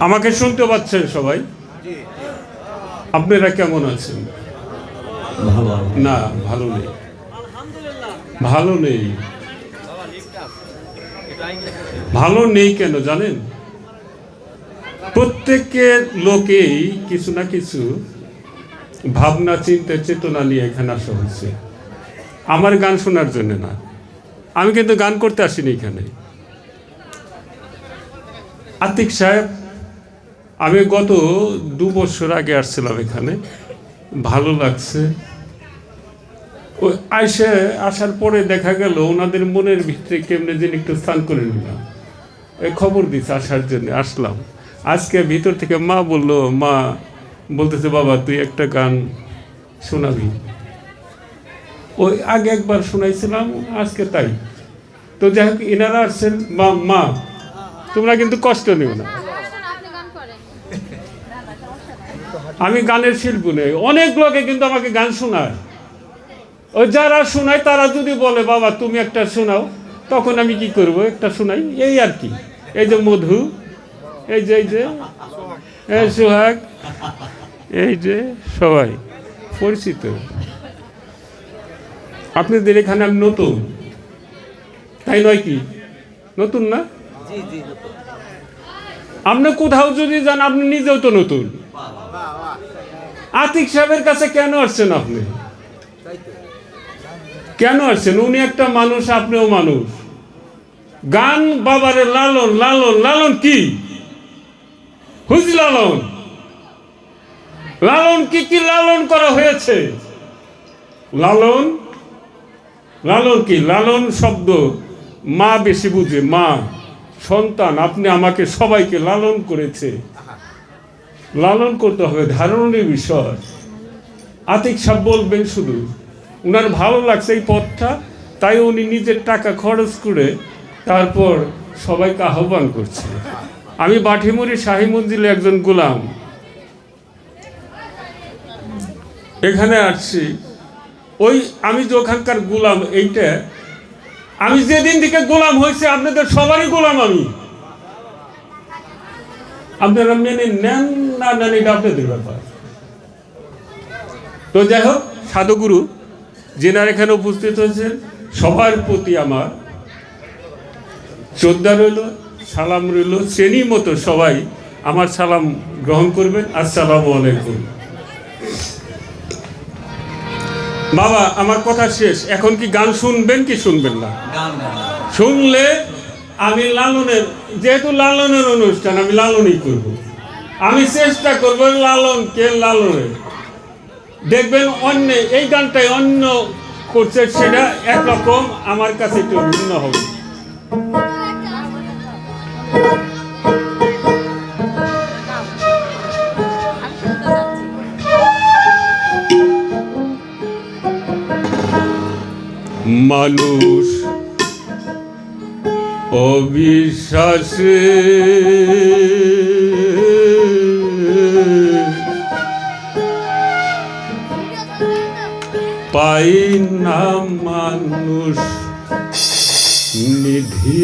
আমাকে শুনতে পাচ্ছেন সবাই? আপনারা কেমন আছেন? ভালো না ভালো নেই। ভালো নেই। ভালো নেই কেন জানেন? প্রত্যেকের লোকেই কিছু না কিছু ভাবনা চিন্তা চেতনা নিয়ে এখানে আসা হয়েছে। আমার গান শোনার জন্য না। আমি কিন্তু গান করতে আসিনি এখানে। আতিক সাহেব, আমি গত দু বছর আগে আসছিলাম এখানে। ভালো লাগছে। ওই আইসে আসার পরে দেখা গেল ওনাদের মনের ভিতরে কেমনে যেন একটু স্থান করে নিলাম। এই খবর দিচ্ছে আসার জন্য, আসলাম। আজকে ভিতর থেকে মা বলল, মা, বলতেছে, বাবা, তুই একটা গান শোনাবি। ওই আগে একবার শোনাইছিলাম, আজকে তাই। তো যাই হোক এনারা আসছেন, মা মা তোমরা কিন্তু কষ্ট নিও না। আমি গানের শিল্পী নেই। অনেক লোকে কিন্তু আমাকে গান শোনায়। ওই যারা শোনায়, তারা যদি বলে, বাবা, তুমি একটা শোনাও, তখন আমি কি করব? একটা শোনাই। এই আর কি। এই যে মধু, এই যে এই যে সোহাগ, এই যে সবাই, পরিচিত। আপনাদের এখানে আমি নতুন? তাই নয় কি? নতুন না? আপনি কোথাও যদি যান, আপনি নিজেও তো নতুন। আতিক সাহেবের কাছে কেন আসছেন আপনি? কেন আসছেন? উনি একটা মানুষ, আপনিও মানুষ। গান বাবারে লালন লালন লালন কি? হুজ লালন। লালন কি কি লালন করা হয়েছে? লালন? লালন কি? লালন শব্দ মা বেশি বুঝে, মা। সন্তান, আপনি আমাকে সবাইকে লালন করেছে। লালন করতে হবে, ধারণের বিষয়। আতিক সাহ বলবেন শুধু, উনার ভালো লাগছে এই পথটা তাই উনি নিজের টাকা খরচ করে তারপর সবাইকে আহ্বান করছে। আমি বাঠিমুড়ি শাহী মঞ্জিলে একজন গোলাম। এখানে আসছি। ওই, আমি যে ওখানকার গোলাম, এইটা আমি যেদিন থেকে গোলাম হয়েছে, আপনাদের সবারই গোলাম আমি। আপনারা মেনে নেন না নেন, এটা আপনাদের ব্যাপার। তো যাই হোক, সাধুগুরু, যেনার এখানে উপস্থিত হয়েছেন, সবার প্রতি আমার শ্রদ্ধা রইল, সালাম রইল শ্রেণি মতো সবাই আমার সালাম গ্রহণ করবেন। আসসালামু আলাইকুম। বাবা আমার কথা শেষ। এখন কি গান শুনবেন কি শুনবেন না? শুনলে আমি লালনের যেহেতু লালনের অনুষ্ঠান আমি লালনই করব। আমি চেষ্টা করব লালন কে লালনের। দেখবেন অন্য এই গানটাই অন্য করছে সেটা একরকম আমার কাছে একটু ভিন্ন হবে। মানুষ অবিশ্বাসে। পাই না মানুষ নিধি।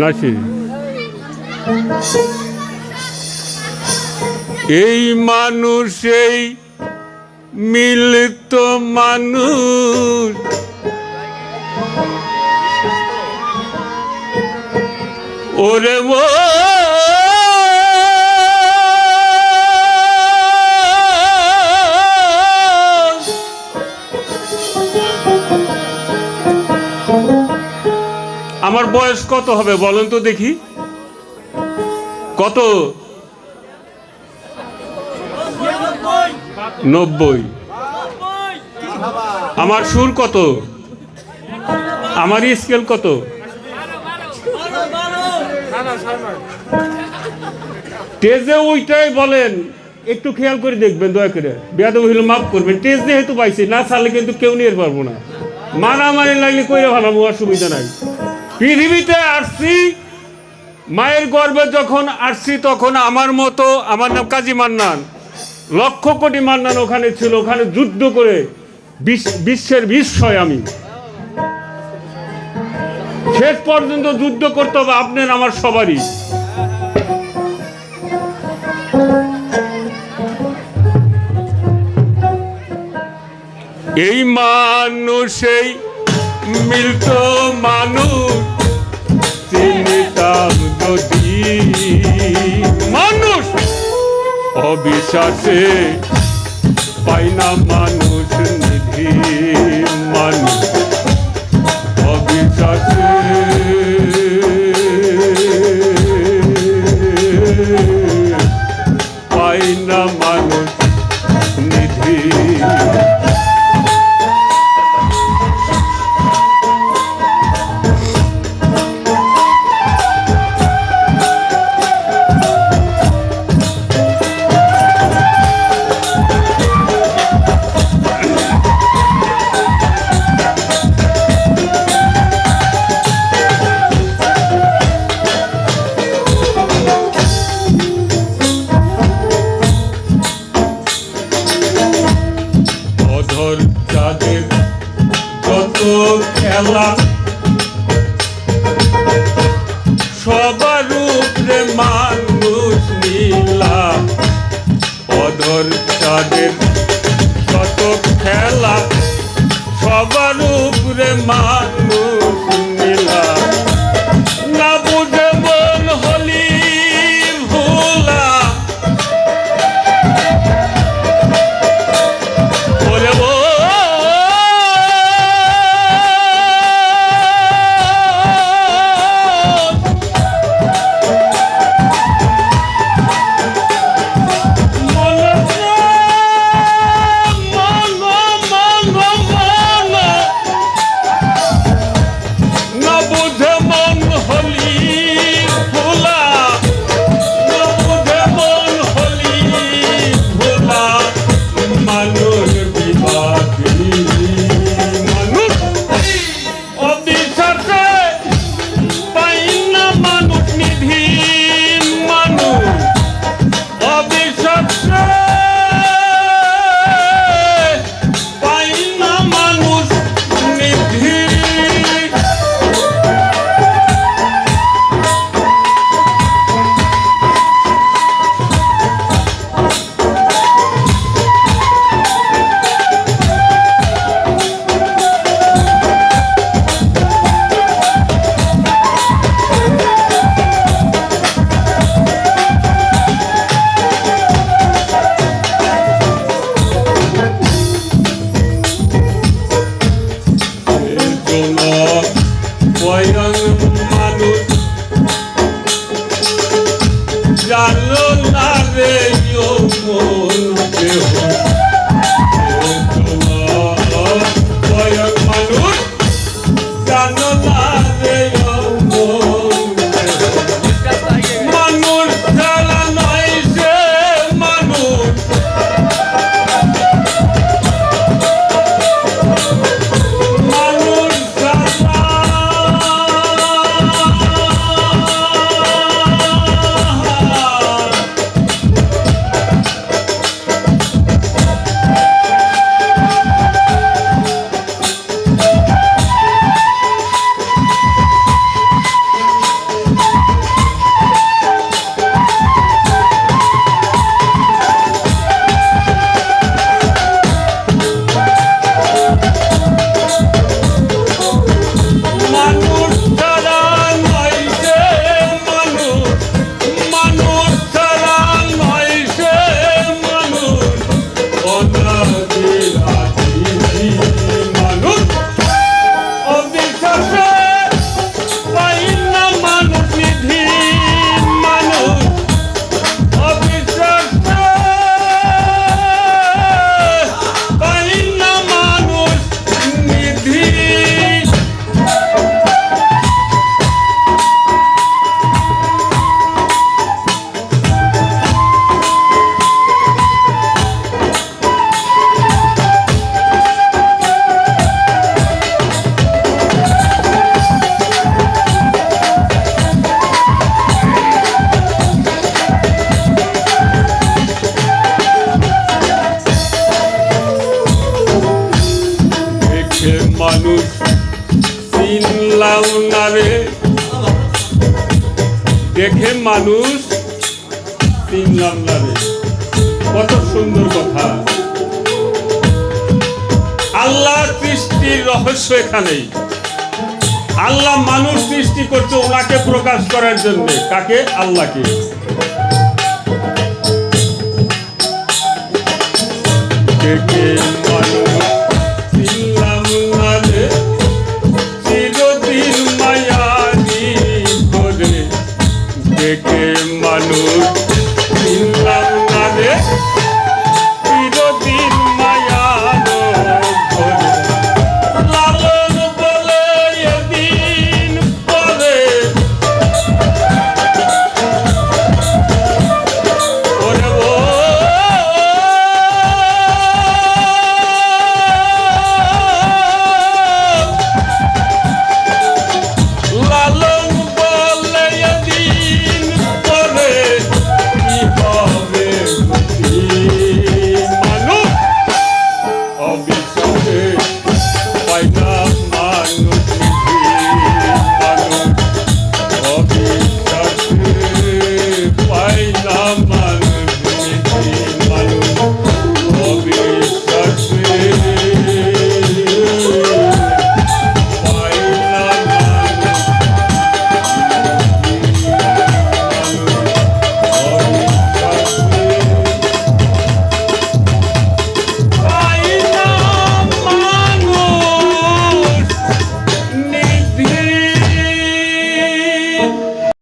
নাসি। এই মানুষ এই মিলিত মানুষ। ওরে ও আমার বয়স কত হবে বলেন তো দেখি। কত? নব্বই। আমার সুর কত? আমার স্কেল কত? টেজে ওইটাই বলেন। একটু খেয়াল করে দেখবেন, দয়া করে। বেয়াদব হইলে মাফ করবেন। টেজ যেহেতু পাইছি, না ছাড়লে কিন্তু কেউ নিয়ে পারব না। মারামারি লাগলে কইরে ভালো অসুবিধা নাই। পৃথিবীতে আসছি মায়ের গর্ভে যখন আসছি তখন আমার মতো, আমার নাম কাজী মান্নান। লক্ষ কোটি মান্নান ওখানে ছিল, ওখানে যুদ্ধ করে বিশ্ব- বিশ্বের বিস্ময় আমি। শেষ পর্যন্ত যুদ্ধ করতে হবে আপনার, আমার সবারই। এই মানুষেই মিলত মানুষ। চিনিতাম যদি মানুষ অবিশ্বাসে পাই না মানুষ Allah. জানো না দেখে মানুষ তিন না রে কত সুন্দর কথা। আল্লাহ সৃষ্টির রহস্য এখানেই। আল্লাহ মানুষ সৃষ্টি করছে ওনাকে প্রকাশ করার জন্য। কাকে? আল্লাহকে। দেখে